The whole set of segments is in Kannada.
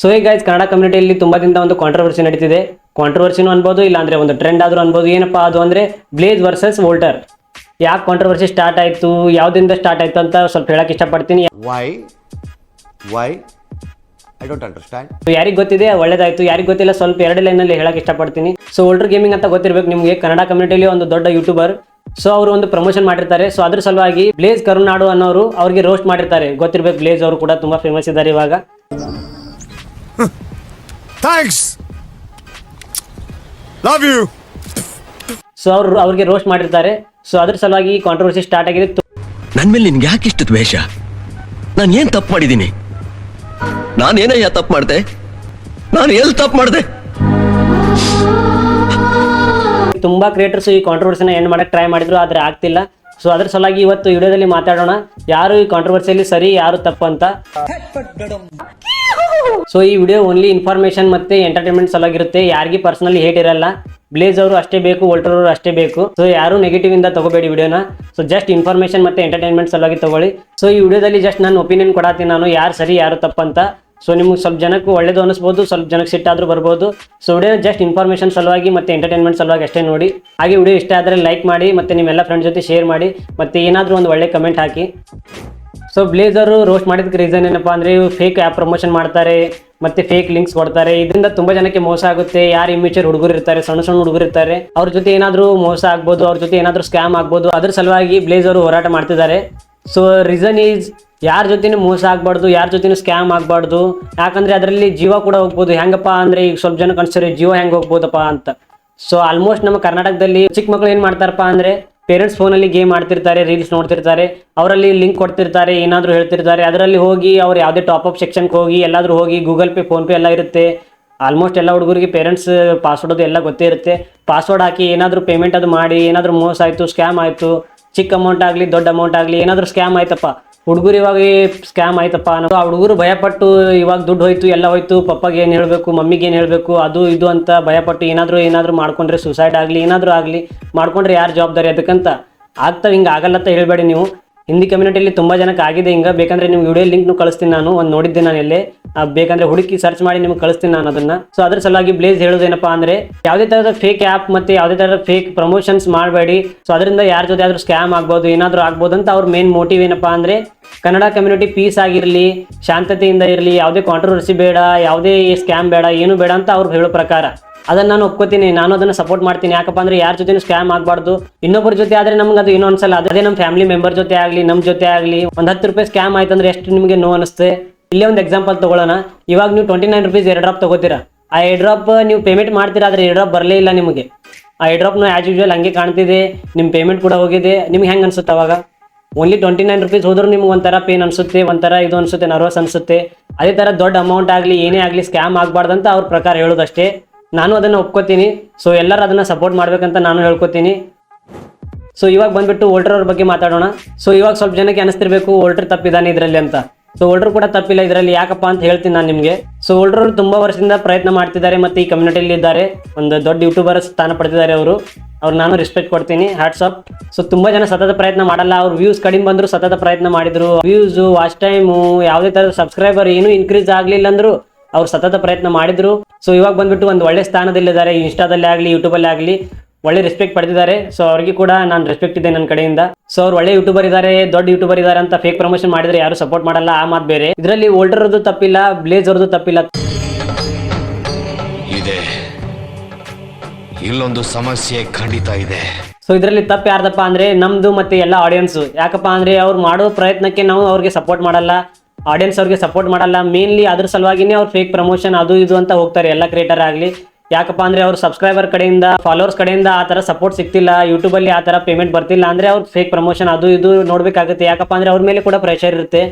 ಸೊ ಈಗ ಗೈಸ್ ಕನ್ನಡ ಕಮ್ಯುನಿಟಿಯಲ್ಲಿ ತುಂಬಾ ದಿನದ ಒಂದು ಕಾಂಟ್ರವರ್ಸಿ ನಡೀತಿದೆ. ಕಾಂಟ್ರವರ್ಸಿನೂ ಅನ್ಬೋದು ಇಲ್ಲ ಅಂದ್ರೆ ಒಂದು ಟ್ರೆಂಡ್ ಆದ್ರೂ ಅನ್ಬೋದು. ಏನಪ್ಪಾ ಅದು ಅಂದ್ರೆ ಬ್ಲೇಜ್ ವರ್ಸಸ್ ವೋಲ್ಟರ್ ಯಾಕೆ ಕಾಂಟ್ರವರ್ಸಿ ಸ್ಟಾರ್ಟ್ ಆಯ್ತು ಯಾವ್ದಿಂದ ಸ್ಟಾರ್ಟ್ ಆಯ್ತು ಅಂತ ಸ್ವಲ್ಪ ಹೇಳಕ್ ಇಷ್ಟಪಡ್ತೀನಿ. Why? Why I don't understand ಯಾರಿಗೆ ಗೊತ್ತಿದೆ? ಒಳ್ಳೇದಾಯ್ತು. ಯಾರಿಗೆ ಗೊತ್ತಿಲ್ಲ ಸ್ವಲ್ಪ ಎರಡು ಲೈನಲ್ಲಿ ಹೇಳಕ್ ಇಷ್ಟಪಡ್ತೀನಿ. ಸೊ ಓಲ್ಡರ್ ಗೇಮಿಂಗ್ ಅಂತ ಗೊತ್ತಿರ್ಬೇಕು ನಿಮಗೆ. ಕನ್ನಡ ಕಮ್ಯುನಿಟಿಯಲ್ಲಿ ಒಂದು ದೊಡ್ಡ ಯೂಟ್ಯೂಬರ್ ಸೊ ಅವರು ಒಂದು ಪ್ರಮೋಷನ್ ಮಾಡಿರ್ತಾರೆ. ಸೊ ಅದ್ರ ಸಲುವಾಗಿ ಬ್ಲೇಜ್ ಕರುನಾಡು ಅನ್ನೋರು ಅವ್ರಿಗೆ ರೋಸ್ಟ್ ಮಾಡಿರ್ತಾರೆ. ಗೊತ್ತಿರ್ಬೇಕು ಬ್ಲೇಜ್ ಅವರು ಕೂಡ ತುಂಬಾ ಫೇಮಸ್ ಇದ್ದಾರೆ ಇವಾಗ. Thanks. ಲವ್ ಯು ಸೊ ಅವರು ಅವ್ರಿಗೆ ರೋಸ್ಟ್ ಮಾಡಿರ್ತಾರೆ. ಸೊ ಅದ್ರ ಸಲುವಾಗಿ ಕಾಂಟ್ರವರ್ಸಿ ಸ್ಟಾರ್ಟ್ ಆಗಿದೆ. ನನ್ನ ಮೇಲೆ ನಿನ್ಗೆ ಯಾಕೆ ಇಷ್ಟು ದ್ವೇಷ? ನಾನು ಏನ್ ತಪ್ಪು ಮಾಡಿದ್ದೀನಿ? ನಾನೇನಯ್ಯ ತಪ್ಪು ಮಾಡ್ದೆ? ನಾನು ಎಲ್ಲಿ ತಪ್ಪು ಮಾಡಿದೆ? ತುಂಬಾ ಕ್ರಿಯೇಟರ್ಸ್ ಈ ಕಾಂಟ್ರವರ್ಸಿನ ಎಂಡ್ ಮಾಡಕ್ಕೆ ಟ್ರೈ ಮಾಡಿದ್ರು ಆದ್ರೆ ಆಗ್ತಿಲ್ಲ. ಸೊ ಅದ್ರ ಸಲುವಾಗಿ ಇವತ್ತು ವಿಡಿಯೋದಲ್ಲಿ ಮಾತಾಡೋಣ. ಯಾರು ಈ ಕಾಂಟ್ರವರ್ಸಿಯಲ್ಲಿ ಸರಿ ಯಾರು ತಪ್ಪು ಅಂತ. ಸೊ ಈ ವಿಡಿಯೋ ಓನ್ಲಿ ಇನ್ಫಾರ್ಮೇಶನ್ ಮತ್ತೆ ಎಂಟರ್ಟೈನ್ಮೆಂಟ್ ಸಲಾಗಿರುತ್ತೆ ಯಾರಿಗೆ ಪರ್ಸನಲಿ ಹೇಟ್ ಇರಲ್ಲ. ಬ್ಲೇಜ್ ಅವರು ಅಷ್ಟೇ ಬೇಕು ವೋಲ್ಟರ್ ಅವರು ಅಷ್ಟೇ ಬೇಕು. ಸೊ ಯಾರು ನೆಗೆಟಿವ್ ಇಂದ ತಗೋಬೇಡಿ ವಿಡಿಯೋನ ಸೊ ಜಸ್ಟ್ ಇನ್ಫಾರ್ಮೇಶನ್ ಮತ್ತೆ ಎಂಟರ್ಟೈನ್ಮೆಂಟ್ ಸಲುವಾಗಿ ತಗೊಳ್ಳಿ. ಸೊ ಈ ವಿಡಿಯೋದಲ್ಲಿ ಜಸ್ಟ್ ನಾನು ಒಪಿನಿಯನ್ ಕೊಡತ್ತೀನಿ ನಾನು. ಯಾರು ಸರಿ, ಯಾರು ತಪ್ಪಂತ. ಸೊ ನಿಮ್ಗೆ ಸ್ವಲ್ಪ ಜನಕ್ಕೆ ಒಳ್ಳೇದು ಅನಿಸ್ಬೋದು, ಸ್ವಲ್ಪ ಜನಕ್ಕೆ ಸಿಟ್ಟಾದ್ರೂ ಬರ್ಬೋದು. ಸೊ ವಿಡಿಯೋ ಜಸ್ಟ್ ಇನ್ಫಾರ್ಮೇಷನ್ ಸಲುವಾಗಿ ಮತ್ತೆ ಎಂಟರ್ಟೈನ್ಮೆಂಟ್ ಸಲುವಾಗಿ ಅಷ್ಟೇ ನೋಡಿ. ಹಾಗೆ ವಿಡಿಯೋ ಇಷ್ಟ ಆದರೆ ಲೈಕ್ ಮಾಡಿ, ಮತ್ತೆ ನಿಮ್ಮೆಲ್ಲ ಫ್ರೆಂಡ್ಸ್ ಜೊತೆ ಶೇರ್ ಮಾಡಿ, ಮತ್ತೆ ಏನಾದರೂ ಒಂದು ಒಳ್ಳೆ ಕಮೆಂಟ್ ಹಾಕಿ. ಸೊ ಬ್ಲೇಜರು ರೋಸ್ಟ್ ಮಾಡಿದಕ್ಕೆ ರೀಸನ್ ಏನಪ್ಪಾ ಅಂದ್ರೆ ಫೇಕ್ ಆ್ಯಪ್ ಪ್ರಮೋಷನ್ ಮಾಡ್ತಾರೆ, ಮತ್ತೆ ಫೇಕ್ ಲಿಂಕ್ಸ್ ಕೊಡ್ತಾರೆ. ಇದರಿಂದ ತುಂಬಾ ಜನಕ್ಕೆ ಮೋಸ ಆಗುತ್ತೆ. ಯಾರು ಇಮ್ಯೂಚರ್ ಹುಡುಗರು ಇರ್ತಾರೆ, ಸಣ್ಣ ಸಣ್ಣ ಹುಡುಗರು ಇರ್ತಾರೆ. ಅವ್ರ ಜೊತೆ ಏನಾದರೂ ಮೋಸ ಆಗ್ಬೋದು, ಅವ್ರ ಜೊತೆ ಏನಾದರೂ ಸ್ಕ್ಯಾಮ್ ಆಗ್ಬೋದು, ಅದ್ರ ಸಲುವಾಗಿ ಬ್ಲೇಸರು ಹೋರಾಟ ಮಾಡ್ತಿದ್ದಾರೆ. ಸೊ ರೀಸನ್ ಈಸ್ ಯಾರ ಜೊತೆನೂ ಮೋಸ ಆಗಬಾರ್ದು, ಯಾರ ಜೊತೆನೂ ಸ್ಕ್ಯಾಮ್ ಆಗಬಾರ್ದು. ಯಾಕಂದ್ರೆ ಅದರಲ್ಲಿ ಜೀವ ಕೂಡ ಹೋಗ್ಬೋದು. ಹೆಂಗಪ್ಪ ಅಂದ್ರೆ ಈಗ ಸ್ವಲ್ಪ ಜನ ಕನ್ಸಿದ್ರೆ ಜೀವ ಹೆಂಗ್ ಹೋಗ್ಬೋದಪ್ಪ ಅಂತ. ಸೊ ಆಲ್ಮೋಸ್ಟ್ ನಮ್ಮ ಕರ್ನಾಟಕದಲ್ಲಿ ಚಿಕ್ಕ ಮಕ್ಕಳು ಏನು ಮಾಡ್ತಾರಪ್ಪ ಅಂದ್ರೆ ಪೇರೆಂಟ್ಸ್ ಫೋನಲ್ಲಿ ಗೇಮ್ ಆಡ್ತಿರ್ತಾರೆ, ರೀಲ್ಸ್ ನೋಡ್ತಿರ್ತಾರೆ, ಅವರಲ್ಲಿ ಲಿಂಕ್ ಕೊಡ್ತಿರ್ತಾರೆ, ಏನಾದರೂ ಹೇಳ್ತಿರ್ತಾರೆ, ಅದರಲ್ಲಿ ಹೋಗಿ ಅವ್ರು ಯಾವುದೇ ಟಾಪ್ ಅಪ್ ಸೆಕ್ಷನ್ಗೆ ಹೋಗಿ ಎಲ್ಲಾದರೂ ಹೋಗಿ ಗೂಗಲ್ ಪೇ ಫೋನ್ ಪೇ ಎಲ್ಲ ಇರುತ್ತೆ. ಆಲ್ಮೋಸ್ಟ್ ಎಲ್ಲ ಹುಡುಗರಿಗೆ ಪೇರೆಂಟ್ಸ್ ಪಾಸ್ವರ್ಡ್ ಅದು ಎಲ್ಲ ಗೊತ್ತೇ ಇರುತ್ತೆ. ಪಾಸ್ವರ್ಡ್ ಹಾಕಿ ಏನಾದರೂ ಪೇಮೆಂಟ್ ಅದು ಮಾಡಿ, ಏನಾದರೂ ಮೋಸ ಆಯಿತು ಸ್ಕ್ಯಾಮ್ ಆಯಿತು, ಚಿಕ್ಕ ಅಮೌಂಟ್ ಆಗಲಿ, ದೊಡ್ಡ ಅಮೌಂಟ್ ಆಗಲಿ, ಏನಾದರೂ ಸ್ಕ್ಯಾಮ್ ಆಯ್ತಪ್ಪ. ಹುಡುಗರು ಇವಾಗ ಸ್ಕ್ಯಾಮ್ ಆಯ್ತಪ್ಪ ಅನ್ನೋದು ಆ ಹುಡುಗರು ಭಯಪಟ್ಟು ಇವಾಗ ದುಡ್ಡು ಹೋಯ್ತು, ಎಲ್ಲ ಹೋಯ್ತು, ಪಪ್ಪಗೆ ಏನು ಹೇಳಬೇಕು, ಮಮ್ಮಿಗೆ ಏನು ಹೇಳಬೇಕು, ಅದು ಇದು ಅಂತ ಭಯಪಟ್ಟು ಏನಾದರೂ ಏನಾದರೂ ಮಾಡ್ಕೊಂಡ್ರೆ ಸುಸೈಡ್ ಆಗಲಿ, ಏನಾದರೂ ಆಗಲಿ, ಮಾಡ್ಕೊಂಡ್ರೆ ಯಾರು ಜವಾಬ್ದಾರಿ ಅದಕ್ಕಂತ? ಆಗ್ತಾವೆ, ಹಿಂಗೆ ಆಗಲ್ಲ ಅಂತ ಹೇಳಬೇಡಿ ನೀವು. ಹಿಂದಿ ಕಮ್ಯುನಿಟಿಯಲ್ಲಿ ತುಂಬ ಜನಕ್ಕೆ ಆಗಿದೆ. ಹಿಂಗೆ ಬೇಕಂದ್ರೆ ನಿಮ್ಗೆ ವಿಡಿಯೋ ಲಿಂಕ್ನು ಕಳಿಸ್ತೀನಿ ನಾನು. ಒಂದು ನೋಡಿದ್ದೆ ನಾನು ಇಲ್ಲಿ. ಬೇಕಂದ್ರೆ ಹುಡುಕಿ ಸರ್ಚ್ ಮಾಡಿ ನಿಮ್ಗೆ ಕಳಿಸ್ತೀನಿ ನಾನು ಅದನ್ನ. ಸೊ ಅದ್ರ ಸಲುವಾಗಿ ಬ್ಲೇಸ್ ಹೇಳೋದೇನಪ್ಪ ಅಂದ್ರೆ ಯಾವುದೇ ತರದ ಫೇಕ್ ಆ್ಯಪ್ ಮತ್ತೆ ಯಾವುದೇ ತರದ ಫೇಕ್ ಪ್ರಮೋಷನ್ಸ್ ಮಾಡಬೇಡಿ. ಸೊ ಅದರಿಂದ ಯಾರ ಜೊತೆ ಆದ್ರೂ ಸ್ಕ್ಯಾಮ್ ಆಗ್ಬೋದು, ಏನಾದರೂ ಆಗ್ಬೋದು ಅಂತ ಅವ್ರ ಮೇನ್ ಮೋಟಿವ್ ಏನಪ್ಪಾ ಅಂದ್ರೆ ಕನ್ನಡ ಕಮ್ಯುನಿಟಿ ಪೀಸ್ ಆಗಿರಲಿ, ಶಾಂತತೆಯಿಂದ ಇರಲಿ, ಯಾವುದೇ ಕಾಂಟ್ರವರ್ಸಿ ಬೇಡ, ಯಾವುದೇ ಸ್ಕ್ಯಾಮ್ ಬೇಡ, ಏನು ಬೇಡ ಅಂತ ಅವ್ರು ಹೇಳೋ ಪ್ರಕಾರ. ಅದನ್ನ ನಾನು ಒಪ್ಕೋತೀನಿ, ನಾನು ಅದನ್ನ ಸಪೋರ್ಟ್ ಮಾಡ್ತೀನಿ. ಯಾಕಪ್ಪ ಅಂದ್ರೆ ಯಾರ ಜೊತೆ ಸ್ಕ್ಯಾಮ್ ಆಗಬಾರ್ದು. ಇನ್ನೊಬ್ಬರ ಜೊತೆ ಆದ್ರೆ ನಮ್ಗೆ ಅದು ಏನೋ ಅನ್ಸಲ್ಲ. ಅದೇ ನಮ್ಮ ಫ್ಯಾಮಿಲಿ ಮೆಂಬರ್ ಜೊತೆ ಆಗಲಿ ನಮ್ಮ ಜೊತೆ ಆಗಲಿ, ಒಂದು ಹತ್ತು ರೂಪಾಯಿ ಸ್ಕ್ಯಾಮ್ ಆಯ್ತು ಅಂದ್ರೆ ಎಷ್ಟು ನಿಮಗೆ ನೋ ಅನಿಸುತ್ತೆ? ಇಲ್ಲೇ ಒಂದು ಎಕ್ಸಾಂಪಲ್ ತಗೊಳ್ಳೋಣ ಇವಾಗ ನೀವು ಟ್ವೆಂಟಿ ನೈನ್ ರುಪೀಸ್ ಎರಡು ಡ್ರಾಪ್ ತಗೋತೀರಾ? ಆ ಏರ್ ಡ್ರಾಪ್ ನೀವು ಪೇಮೆಂಟ್ ಮಾಡ್ತೀರಾ ಆದ್ರೆ ಏರ್ ಡ್ರಾಪ್ ಬರಲೇ ಇಲ್ಲ ನಿಮಗೆ. ಆ ಏರ್ ಆ್ಯಸ್ ಯೂಶುವಲ್ ಹಂಗೆ ಕಾಣ್ತಿದೆ. ನಿಮ್ಮ ಪೇಮೆಂಟ್ ಕೂಡ ಹೋಗಿದೆ. ನಿಮ್ಗೆ ಹೆಂಗೆ ಅನ್ಸುತ್ತೆ ಅವಾಗ? ಓನ್ಲಿ ಟ್ವೆಂಟಿ ನೈನ್ ರುಪೀಸ್ ಹೋದ್ರೂ ನಿಮ್ಗೆ ಒಂಥರ ಪೇನ್ ಅನಿಸುತ್ತೆ, ಒಂಥರ ಇದು ಅನಿಸುತ್ತೆ ನರ್ವಸ್ ಅನಿಸುತ್ತೆ. ಅದೇ ಥರ ದೊಡ್ಡ ಅಮೌಂಟ್ ಆಗಲಿ, ಏನೇ ಆಗಲಿ ಸ್ಕ್ಯಾಮ್ ಆಗಬಾರ್ದಂತ ಅವ್ರ ಪ್ರಕಾರ ಹೇಳೋದಷ್ಟೇ. ನಾನು ಅದನ್ನು ಒಪ್ಕೋತೀನಿ. ಸೊ ಎಲ್ಲರೂ ಅದನ್ನು ಸಪೋರ್ಟ್ ಮಾಡ್ಬೇಕಂತ ನಾನು ಹೇಳ್ಕೊತೀನಿ. ಸೊ ಇವಾಗ ಬಂದ್ಬಿಟ್ಟು ವೋಲ್ಟರ್ ಅವ್ರ ಬಗ್ಗೆ ಮಾತಾಡೋಣ. ಸೊ ಇವಾಗ ಸ್ವಲ್ಪ ಜನಕ್ಕೆ ಅನಿಸ್ತಿರ್ಬೇಕು, ವೋಲ್ಟರ್ ತಪ್ಪಿದ್ದಾನೆ ಇದರಲ್ಲಿ ಅಂತ. ಸೊ ವೋಲ್ಟರ್ ಕೂಡ ತಪ್ಪಿಲ್ಲ, ಇದರಲ್ಲಿ ಯಾಕಪ್ಪ ಅಂತ ಹೇಳ್ತೀನಿ ನಾನು ನಿಮಗೆ. ಸೊ ವೋಲ್ಟರ್ ತುಂಬ ವರ್ಷದಿಂದ ಪ್ರಯತ್ನ ಮಾಡ್ತಿದ್ದಾರೆ ಮತ್ತು ಈ ಕಮ್ಯುನಿಟಿಯಲ್ಲಿ ಇದ್ದಾರೆ. ಒಂದು ದೊಡ್ಡ ಯೂಟ್ಯೂಬರ್ ಸ್ಥಾನ ಪಡೆದಿದ್ದಾರೆ ಅವರು. ಅವ್ರು ನಾನು ರೆಸ್ಪೆಕ್ಟ್ ಕೊಡ್ತೀನಿ ಹ್ಯಾಟ್ಸ್ ಅಪ್ ಸೊ ತುಂಬ ಜನ ಸತತ ಪ್ರಯತ್ನ ಮಾಡಲ್ಲ, ಅವ್ರು ವ್ಯೂಸ್ ಕಡಿಮೆ ಬಂದರೂ ಸತತ ಪ್ರಯತ್ನ ಮಾಡಿದ್ರು. ವ್ಯೂಸು ವಾಚ್ ಟೈಮು ಯಾವುದೇ ಥರದ ಸಬ್ಸ್ಕ್ರೈಬರ್ ಏನೂ ಇನ್ಕ್ರೀಸ್ ಆಗಲಿಲ್ಲ ಅಂದ್ರು ಅವ್ರು ಸತತ ಪ್ರಯತ್ನ ಮಾಡಿದ್ರು. ಸೊ ಇವಾಗ ಬಂದ್ಬಿಟ್ಟು ಒಂದು ಒಳ್ಳೆ ಸ್ಥಾನದಲ್ಲಿದ್ದಾರೆ. ಇನ್ಸ್ಟಾದಲ್ಲಿ ಆಗಲಿ ಯೂಟ್ಯೂಬಲ್ಲಿ ಆಗಲಿ ಒಳ್ಳೆ ರೆಸ್ಪೆಕ್ಟ್ ಪಡೆದಿದ್ದಾರೆ. ಸೊ ಅವ್ರಿಗೆ ಕೂಡ ನಾನು ರೆಸ್ಪೆಕ್ಟ್ ಇದೆ ನನ್ನ ಕಡೆಯಿಂದ. ಸೊ ಅವ್ರು ಒಳ್ಳೆ ಯೂಟ್ಯೂಬರ್ ಇದ್ದಾರೆ ದೊಡ್ಡ ಯೂಟ್ಯೂಬರ್ ಇದ್ದಾರೆ ಅಂತ ಫೇಕ್ ಪ್ರಮೋಷನ್ ಮಾಡಿದ್ರೆ ಯಾರು ಸಪೋರ್ಟ್ ಮಾಡಲ್ಲ ಆ ಮಾತು ಬೇರೆ. ಇದರಲ್ಲಿ ಓಲ್ಡರ್ದು ತಪ್ಪಿಲ್ಲ ಬ್ಲೇಜ್ ಅವ್ರದ್ದು ತಪ್ಪಿಲ್ಲ. ಇದೆ. ಇಲ್ಲೊಂದು ಸಮಸ್ಯೆ ಖಂಡಿತ ಇದೆ. ಸೊ ಇದರಲ್ಲಿ ತಪ್ಪು ಯಾರ್ದಪ್ಪ ಅಂದ್ರೆ ನಮ್ದು ಮತ್ತೆ ಎಲ್ಲ ಆಡಿಯನ್ಸ್ ಯಾಕಪ್ಪ ಅಂದ್ರೆ ಅವ್ರು ಮಾಡೋ ಪ್ರಯತ್ನಕ್ಕೆ ನಾವು ಅವ್ರಿಗೆ ಸಪೋರ್ಟ್ ಮಾಡಲ್ಲ. ಆಡಿಯನ್ಸ್ ಅವ್ರಿಗೆ ಸಪೋರ್ಟ್ ಮಾಡಲ್ಲ. ಮೇನ್ಲಿ ಅದ್ರ ಸಲುವಾಗಿನೇ ಅವ್ರು ಫೇಕ್ ಪ್ರಮೋಷನ್ ಅದು ಇದು ಅಂತ ಹೋಗ್ತಾರೆ. ಎಲ್ಲ ಕ್ರಿಯೇಟರ್ ಆಗಲಿ. ಯಾಕಪ್ಪ ಅಂದರೆ ಅವ್ರ ಸಬ್ಸ್ಕ್ರೈಬರ್ ಕಡೆಯಿಂದ ಫಾಲೋವರ್ಸ್ ಕಡೆಯಿಂದ ಆ ಥರ ಸಪೋರ್ಟ್ ಸಿಗ್ತಿಲ್ಲ. ಯೂಟ್ಯೂಬಲ್ಲಿ ಆ ಥರ ಪೇಮೆಂಟ್ ಬರ್ತಿಲ್ಲ ಅಂದ್ರೆ ಅವ್ರು ಫೇಕ್ ಪ್ರಮೋಷನ್ ಅದು ಇದು ನೋಡಬೇಕಾಗುತ್ತೆ. ಯಾಕಪ್ಪ ಅಂದರೆ ಅವ್ರ ಮೇಲೆ ಕೂಡ ಪ್ರೆಷರ್ ಇರುತ್ತೆ.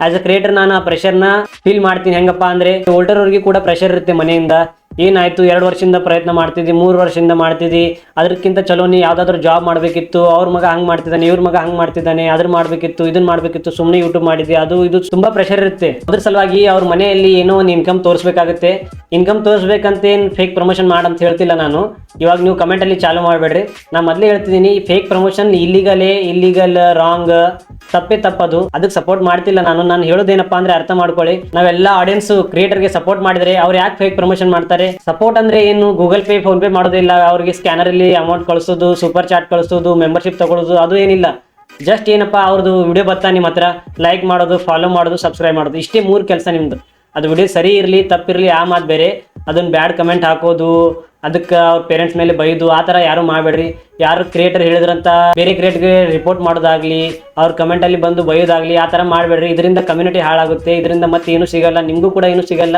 ಆ್ಯಸ್ ಅ ಕ್ರಿಯೇಟರ್ ನಾನು ಆ ಪ್ರೆಷರ್ನ ಫೀಲ್ ಮಾಡ್ತೀನಿ. ಹೆಂಗಪ್ಪ ಅಂದರೆ ಓಲ್ಡರ್ ಅವ್ರಿಗೆ ಕೂಡ ಪ್ರೆಷರ್ ಇರುತ್ತೆ ಮನೆಯಿಂದ. ಏನಾಯ್ತು? ಎರಡು ವರ್ಷದಿಂದ ಪ್ರಯತ್ನ ಮಾಡ್ತಿದ್ದಿ, ಮೂರು ವರ್ಷದಿಂದ ಮಾಡ್ತಿದ್ದಿ. ಅದಕ್ಕಿಂತ ಚಲೋ ನೀ ಯಾವುದಾದ್ರೂ ಜಾಬ್ ಮಾಡಬೇಕಿತ್ತು. ಅವ್ರ ಮಗ ಹಂಗೆ ಮಾಡ್ತಿದ್ದಾನೆ, ಇವ್ರ ಮಗ ಹಂಗೆ ಮಾಡ್ತಿದ್ದಾನೆ, ಅದ್ರ ಮಾಡಬೇಕಿತ್ತು ಇದನ್ನ ಮಾಡಬೇಕಿತ್ತು ಸುಮ್ಮನೆ ಯೂಟ್ಯೂಬ್ ಮಾಡಿದ್ವಿ ಅದು, ಇದು ತುಂಬಾ ಪ್ರೆಷರ್ ಇರುತ್ತೆ. ಅದ್ರ ಸಲುವಾಗಿ ಅವ್ರ ಮನೆಯಲ್ಲಿ ಏನೋ ಒಂದು ಇನ್ಕಮ್ ತೋರಿಸ್ಬೇಕಾಗುತ್ತೆ. ಇನ್ಕಮ್ ತೋರಿಸ್ಬೇಕಂತ ಏನು ಫೇಕ್ ಪ್ರಮೋಷನ್ ಮಾಡಂತ ಹೇಳ್ತಿಲ್ಲ ನಾನು. ಇವಾಗ ನೀವು ಕಮೆಂಟಲ್ಲಿ ಚಾಲು ಮಾಡಬೇಡ್ರಿ. ನಾನು ಮೊದಲೇ ಹೇಳ್ತಿದ್ದೀನಿ ಫೇಕ್ ಪ್ರಮೋಷನ್ ಇಲ್ಲಿಗಲೇ ಇಲ್ಲಿಗಲ್ ರಾಂಗ್ ತಪ್ಪೇ ತಪ್ಪದು. ಅದಕ್ಕೆ ಸಪೋರ್ಟ್ ಮಾಡ್ತಿಲ್ಲ ನಾನು. ನಾನು ಹೇಳೋದೇನಪ್ಪ ಅಂದ್ರೆ ಅರ್ಥ ಮಾಡ್ಕೊಳ್ಳಿ. ನಾವೆಲ್ಲ ಆಡಿಯನ್ಸ್ ಕ್ರಿಯೇಟರ್ಗೆ ಸಪೋರ್ಟ್ ಮಾಡಿದ್ರೆ ಅವ್ರು ಯಾಕೆ ಫೇಕ್ ಪ್ರಮೋಷನ್ ಮಾಡ್ತಾರೆ? ಸಪೋರ್ಟ್ ಅಂದ್ರೆ ಏನು? ಗೂಗಲ್ ಪೇ ಫೋನ್ ಪೇ ಮಾಡೋದಿಲ್ಲ ಅವ್ರಿಗೆ ಸ್ಕ್ಯಾನರ್ ಅಲ್ಲಿ ಅಮೌಂಟ್ ಕಳಿಸೋದು ಸೂಪರ್ ಚಾಟ್ ಕಳಿಸೋದು ಮೆಂಬರ್ಶಿಪ್ ತಗೊಳ್ಳೋದು ಅದು ಏನಿಲ್ಲ. ಜಸ್ಟ್ ಏನಪ್ಪ, ಅವ್ರದ್ದು ವಿಡಿಯೋ ಬರ್ತಾ ನಿಮ್ಮ ಹತ್ರ. ಲೈಕ್ ಮಾಡೋದು ಫಾಲೋ ಮಾಡೋದು ಸಬ್ಸ್ಕ್ರೈಬ್ ಮಾಡೋದು. ಇಷ್ಟೇ ಮೂರು ಕೆಲಸ ನಿಮ್ದು. ಅದು ವಿಡಿಯೋ ಸರಿ ಇರಲಿ, ತಪ್ಪಿರಲಿ, ಆ ಮಾತು ಬೇರೆ. ಅದನ್ನ ಬ್ಯಾಡ್ ಕಮೆಂಟ್ ಹಾಕೋದು, ಅದಕ್ಕೆ ಅವ್ರ ಪೇರೆಂಟ್ಸ್ ಮೇಲೆ ಬೈದು, ಆ ಥರ ಯಾರು ಮಾಡಬೇಡ್ರಿ. ಯಾರು ಕ್ರಿಯೇಟರ್ ಹೇಳಿದ್ರಂತ, ಬೇರೆ ಕ್ರಿಯೇಟರ್ಗೆ ರಿಪೋರ್ಟ್ ಮಾಡೋದಾಗ್ಲಿ, ಅವ್ರ ಕಮೆಂಟಲ್ಲಿ ಬಂದು ಬೈಯೋದಾಗ್ಲಿ, ಆ ಥರ ಮಾಡಬೇಡ್ರಿ. ಇದರಿಂದ ಕಮ್ಯುನಿಟಿ ಹಾಳಾಗುತ್ತೆ. ಇದರಿಂದ ಮತ್ತೆ ಏನು ಸಿಗಲ್ಲ. ನಿಮಗೂ ಕೂಡ ಏನು ಸಿಗಲ್ಲ.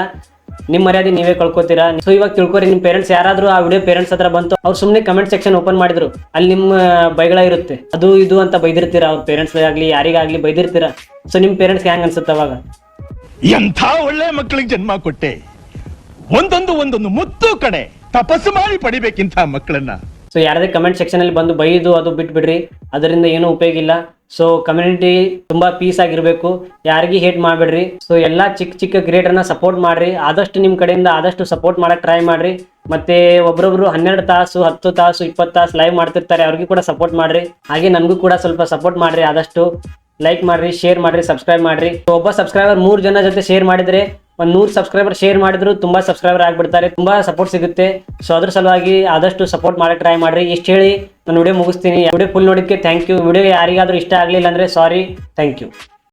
ನಿಮ್ಮ ಮರ್ಯಾದೆ ನೀವೇ ಕಳ್ಕೊತೀರಾ? ಸೊ ಇವಾಗ ತಿಳ್ಕೊರಿ ನಿಮ್ಮ ಪೇರೆಂಟ್ಸ್ ಯಾರಾದರೂ ಆ ವಿಡಿಯೋ ಪೇರೆಂಟ್ಸ್ ಹತ್ರ ಬಂತು ಅವ್ರು ಸುಮ್ಮನೆ ಕಮೆಂಟ್ ಸೆಕ್ಷನ್ ಓಪನ್ ಮಾಡಿದ್ರು ಅಲ್ಲಿ ನಿಮ್ಮ ಬೈಗಳ ಇರುತ್ತೆ. ಅದು ಇದು ಅಂತ ಬೈದಿರ್ತೀರ ಅವ್ರ ಪೇರೆಂಟ್ಸ್ ಆಗಲಿ ಯಾರಿಗಾಗ್ಲಿ ಬೈದಿರ್ತೀರ? ಸೊ ನಿಮ್ಮ ಪೇರೆಂಟ್ಸ್ ಹೆಂಗ್ ಅನ್ಸುತ್ತೆ ಅವಾಗ? ಎಂಥ ಒಳ್ಳೆ ಮಕ್ಕಳಿಗೆ ಜನ್ಮ ಕೊಟ್ಟೆ? ಒಂದೊಂದು ಒಂದೊಂದು ಮುತ್ತು ಕಡೆ ತಪಸ್ಸು ಮಾಡಿ ಪಡಿಬೇಕಿಂತ ಮಕ್ಕಳನ್ನ. ಸೊ ಯಾರದೇ ಕಮೆಂಟ್ ಸೆಕ್ಷನ್ ಅಲ್ಲಿ ಬಂದು ಬೈದು ಅದು ಬಿಟ್ಬಿಡ್ರಿ. ಅದರಿಂದ ಏನು ಉಪಯೋಗ ಇಲ್ಲ. ಸೊ ಕಮ್ಯುನಿಟಿ ತುಂಬಾ ಪೀಸ್ ಆಗಿರ್ಬೇಕು. ಯಾರಿಗೂ ಹೇಟ್ ಮಾಡಬೇಡ್ರಿ. ಸೊ ಎಲ್ಲಾ ಚಿಕ್ಕ ಚಿಕ್ಕ ಕ್ರಿಯೇಟರ್ನ ಸಪೋರ್ಟ್ ಮಾಡ್ರಿ. ಆದಷ್ಟು ನಿಮ್ಮ ಕಡೆಯಿಂದ ಆದಷ್ಟು ಸಪೋರ್ಟ್ ಮಾಡಕ್ ಟ್ರೈ ಮಾಡ್ರಿ. ಮತ್ತೆ ಒಬ್ರೊಬ್ರು ಹನ್ನೆರಡು ತಾಸು, ಹತ್ತು ತಾಸು, ಇಪ್ಪತ್ತು ತಾಸು ಲೈವ್ ಮಾಡ್ತಿರ್ತಾರೆ. ಅವ್ರಿಗೂ ಕೂಡ ಸಪೋರ್ಟ್ ಮಾಡ್ರಿ. ಹಾಗೆ ನನಗೂ ಕೂಡ ಸ್ವಲ್ಪ ಸಪೋರ್ಟ್ ಮಾಡ್ರಿ ಆದಷ್ಟು. ಲೈಕ್ ಮಾಡ್ರಿ ಶೇರ್ ಮಾಡ್ರಿ ಸಬ್ಸ್ಕ್ರೈಬ್ ಮಾಡ್ರಿ. ಒಬ್ಬ ಸಬ್ಸ್ಕ್ರೈಬರ್ ಮೂರು ಜನ ಜೊತೆ ಶೇರ್ ಮಾಡಿದ್ರೆ ಒಂದು ನೂರು ಸಬ್ಸ್ಕ್ರೈಬರ್ ಶೇರ್ ಮಾಡಿದ್ರು ತುಂಬಾ ಸಬ್ಸ್ಕ್ರೈಬರ್ ಆಗಿಬಿಡ್ತಾರೆ, ತುಂಬಾ ಸಪೋರ್ಟ್ ಸಿಗುತ್ತೆ. ಸೊ ಅದ್ರ ಸಲುವಾಗಿ ಆದಷ್ಟು ಸಪೋರ್ಟ್ ಮಾಡಕ್ಕೆ ಟ್ರೈ ಮಾಡ್ರಿ. ಇಷ್ಟು ಹೇಳಿ ನಾನು ವಿಡಿಯೋ ಮುಗಿಸ್ತೀನಿ. ವಿಡಿಯೋ ಫುಲ್ ನೋಡಿದ್ದಕ್ಕೆ ಥ್ಯಾಂಕ್ ಯು ವಿಡಿಯೋ ಯಾರಿಗಾದ್ರೂ ಇಷ್ಟ ಆಗಲಿಲ್ಲ ಅಂದ್ರೆ ಸಾರಿ ಥ್ಯಾಂಕ್ ಯು